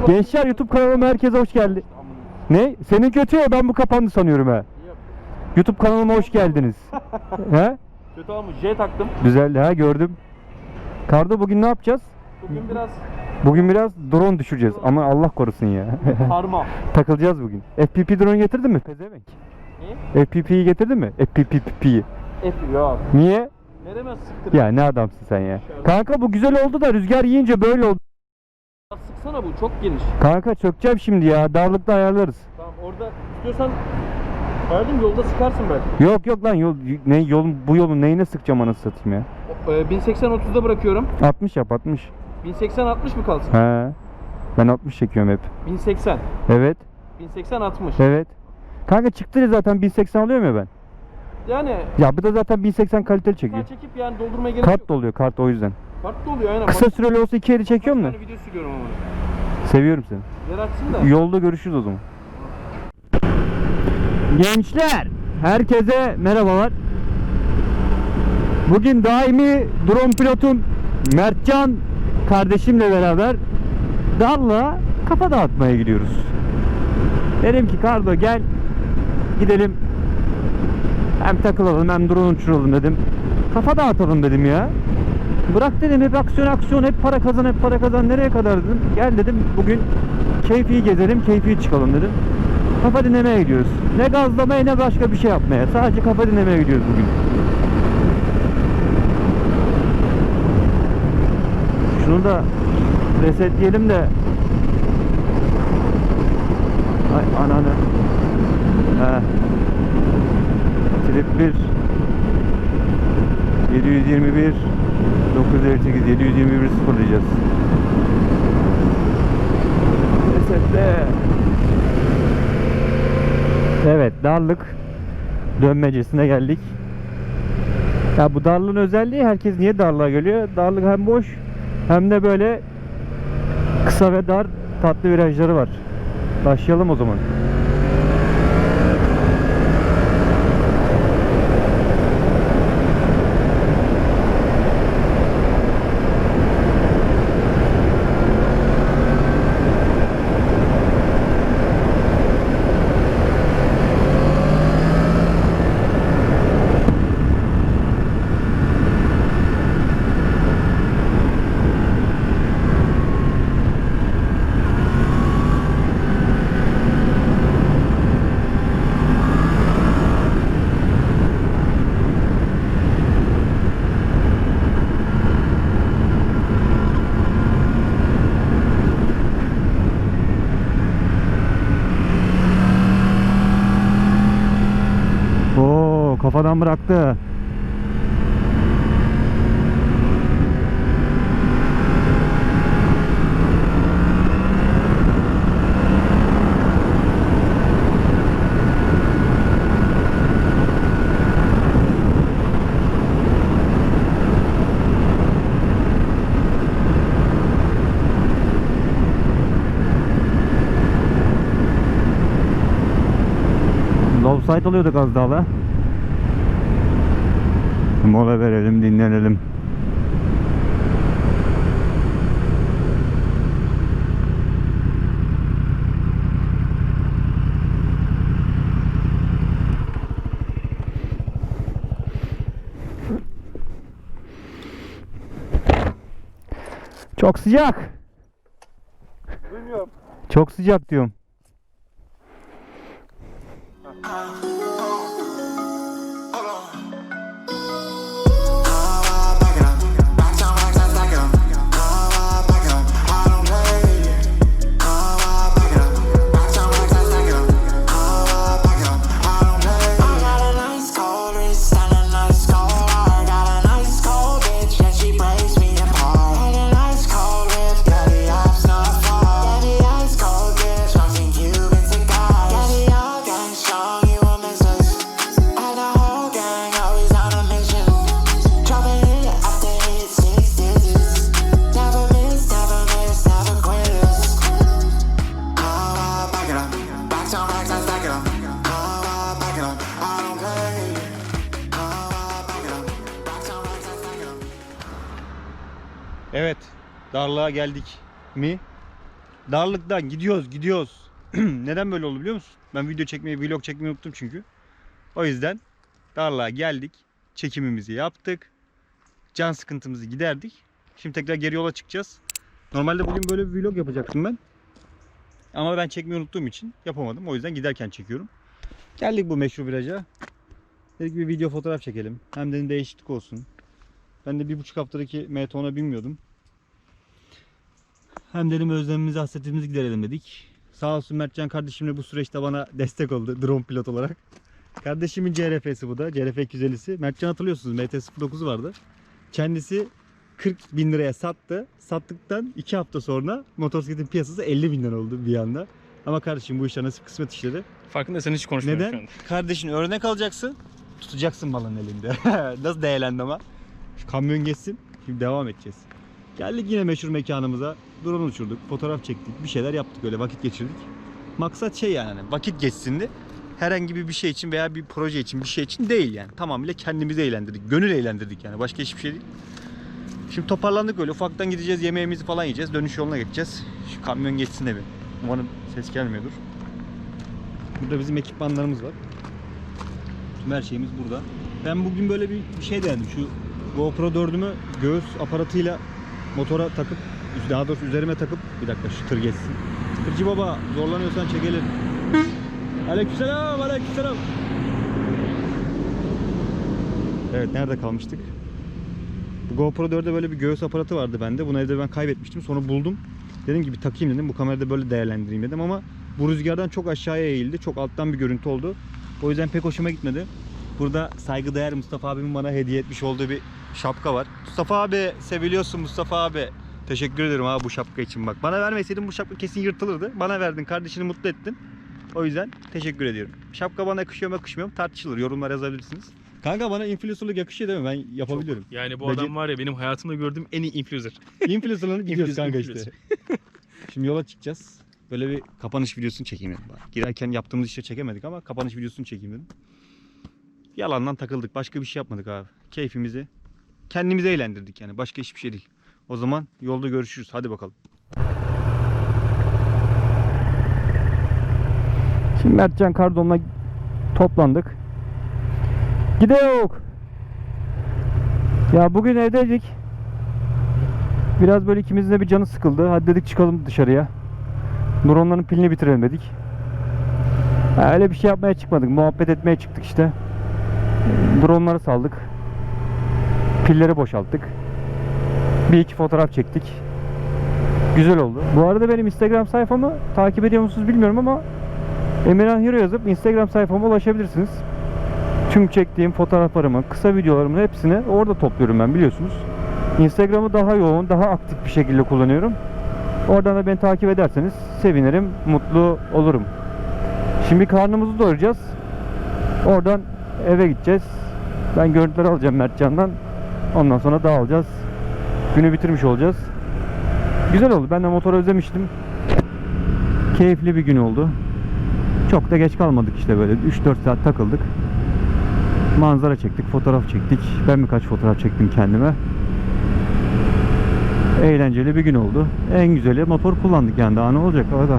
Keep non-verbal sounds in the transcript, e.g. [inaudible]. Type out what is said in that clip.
Gençler YouTube kanalıma herkese hoş geldi. Ne? Senin kötü ya ben bu kapandı sanıyorum ha. YouTube kanalıma hoş geldiniz. [laughs] he? Kötü olmuş. J taktım. Güzel ha gördüm. Kardo bugün ne yapacağız? Bugün biraz Bugün biraz drone düşüreceğiz ama Allah korusun ya. [laughs] harma. Takılacağız bugün. FPP drone getirdin mi? Pezevenk. Ne? FPP'yi getirdin mi? FPP'yi. F yok. Niye? Ne demez sıktır. Ya ne adamsın sen ya. Kanka bu güzel oldu da rüzgar yiyince böyle oldu. Sıksana bu çok geniş. Kanka çökeceğim şimdi ya. Darlıkta ayarlarız. Tamam orada istiyorsan Verdim yolda sıkarsın belki. Yok yok lan yol ne yolun bu yolun neyine sıkacağım anasını satayım ya. Ee, 1080 30'da bırakıyorum. 60 yap 60. 1080 60 mı kalsın? He. Ben 60 çekiyorum hep. 1080. Evet. 1080 60. Evet. Kanka çıktı zaten 1080 alıyorum ya ben. Yani Ya bu da zaten 1080 kaliteli çekiyor. Çekip yani doldurmaya gerek Kart yok. doluyor kart o yüzden. Kart doluyor aynen. Kısa Bak, süreli olsa iki çekiyorum da. kaç tane video sürüyorum ama. Seviyorum seni. Yer açsın da. Yolda görüşürüz o zaman. Gençler, herkese merhabalar. Bugün daimi drone pilotum Mertcan kardeşimle beraber Darla kafa dağıtmaya gidiyoruz. Dedim ki Kardo gel gidelim hem takılalım hem drone uçuralım dedim. Kafa dağıtalım dedim ya. Bırak dedim hep aksiyon aksiyon hep para kazan hep para kazan nereye kadar dedim. Gel dedim bugün keyfi gezelim keyfi çıkalım dedim. Kafa dinlemeye gidiyoruz. Ne gazlamaya ne başka bir şey yapmaya. Sadece kafa dinlemeye gidiyoruz bugün. Şunu da resetleyelim de Ay ananı He Trip 1 721 958 721 0 diyeceğiz Resetle Evet darlık dönmecesine geldik. Ya bu darlığın özelliği herkes niye darlığa geliyor? Darlık hem boş hem de böyle kısa ve dar tatlı virajları var. Başlayalım o zaman. Kafadan bıraktı. Low side alıyorduk az. Mola verelim dinlenelim. Çok sıcak. Duymuyorum. Çok sıcak diyorum. Evet, darlığa geldik mi? darlıktan gidiyoruz gidiyoruz. [clears throat] Neden böyle oldu biliyor musun? Ben video çekmeyi, vlog çekmeyi unuttum çünkü. O yüzden darlığa geldik. Çekimimizi yaptık. Can sıkıntımızı giderdik. Şimdi tekrar geri yola çıkacağız. Normalde bugün böyle bir vlog yapacaktım ben. Ama ben çekmeyi unuttuğum için yapamadım. O yüzden giderken çekiyorum. Geldik bu meşhur viraja. Dedik bir video fotoğraf çekelim. Hem de değişiklik olsun. Ben de bir buçuk haftadaki Meton'a binmiyordum. Hem dedim özlemimizi, hasretimizi giderelim dedik. Sağ olsun Mertcan kardeşimle bu süreçte bana destek oldu drone pilot olarak. Kardeşimin CRF'si bu da. CRF 250'si. Mertcan hatırlıyorsunuz MT-09 vardı. Kendisi 40 bin liraya sattı. Sattıktan 2 hafta sonra motosikletin piyasası 50 binden oldu bir anda. Ama kardeşim bu işler nasip kısmet işleri. Farkındaysan hiç konuşmuyorum Neden? Kardeşin örnek alacaksın. Tutacaksın malın elinde. [laughs] Nasıl değerlendi ama. Şu kamyon geçsin. Şimdi devam edeceğiz. Geldik yine meşhur mekanımıza. Drone uçurduk. Fotoğraf çektik. Bir şeyler yaptık öyle vakit geçirdik. Maksat şey yani hani vakit geçsindi. Herhangi bir bir şey için veya bir proje için bir şey için değil yani. Tamamıyla kendimizi eğlendirdik. Gönül eğlendirdik yani. Başka hiçbir şey değil. Şimdi toparlandık öyle. Ufaktan gideceğiz. Yemeğimizi falan yiyeceğiz. Dönüş yoluna geçeceğiz. Şu kamyon geçsin de bir. Umarım ses gelmiyordur. Burada bizim ekipmanlarımız var. Tüm her şeyimiz burada. Ben bugün böyle bir, şey denedim. Şu GoPro 4'ümü göğüs aparatıyla motora takıp, daha doğrusu üzerime takıp, bir dakika şu tır geçsin. Tırcı baba zorlanıyorsan çekelim. Aleykümselam, aleykümselam. Evet, nerede kalmıştık? Bu GoPro 4'de böyle bir göğüs aparatı vardı bende. Bunu evde ben kaybetmiştim. Sonra buldum. Dedim ki bir takayım dedim. Bu kamerada böyle değerlendireyim dedim ama bu rüzgardan çok aşağıya eğildi. Çok alttan bir görüntü oldu. O yüzden pek hoşuma gitmedi. Burada saygıdeğer Mustafa abimin bana hediye etmiş olduğu bir şapka var. Mustafa abi seviliyorsun Mustafa abi. Teşekkür ederim abi bu şapka için bak. Bana vermeseydin bu şapka kesin yırtılırdı. Bana verdin kardeşini mutlu ettin. O yüzden teşekkür ediyorum. Şapka bana yakışıyor mu yakışmıyor mu tartışılır. Yorumlar yazabilirsiniz. Kanka bana influencerlık yakışıyor değil mi? Ben yapabiliyorum. Yani bu Bece- adam var ya benim hayatımda gördüğüm en iyi influencer. Influencer'lanıp gidiyoruz kanka işte. [laughs] Şimdi yola çıkacağız. Böyle bir kapanış videosunu çekeyim dedim. Bak, Girerken yaptığımız işe çekemedik ama kapanış videosunu çekeyim dedim. Yalandan takıldık. Başka bir şey yapmadık abi. Keyfimizi kendimizi eğlendirdik yani. Başka hiçbir şey değil. O zaman yolda görüşürüz. Hadi bakalım. Şimdi Mertcan Kardon'la toplandık. Gidiyor. Ya bugün evdeydik. Biraz böyle ikimizin de bir canı sıkıldı. Hadi dedik çıkalım dışarıya. Drone'ların pilini bitirelim dedik. Öyle bir şey yapmaya çıkmadık. Muhabbet etmeye çıktık işte. Drone'ları saldık. Pilleri boşalttık. Bir iki fotoğraf çektik. Güzel oldu. Bu arada benim Instagram sayfamı takip ediyor musunuz bilmiyorum ama Emirhan Hero yazıp Instagram sayfama ulaşabilirsiniz. Tüm çektiğim fotoğraflarımı, kısa videolarımın hepsini orada topluyorum ben biliyorsunuz. Instagram'ı daha yoğun, daha aktif bir şekilde kullanıyorum. Oradan da beni takip ederseniz sevinirim, mutlu olurum. Şimdi karnımızı doyuracağız. Oradan eve gideceğiz. Ben görüntüleri alacağım Mertcan'dan. Ondan sonra dağılacağız. Günü bitirmiş olacağız. Güzel oldu. Ben de motoru özlemiştim. Keyifli bir gün oldu. Çok da geç kalmadık işte böyle 3-4 saat takıldık. Manzara çektik, fotoğraf çektik. Ben birkaç fotoğraf çektim kendime. Eğlenceli bir gün oldu. En güzeli motor kullandık yani daha ne olacak orada.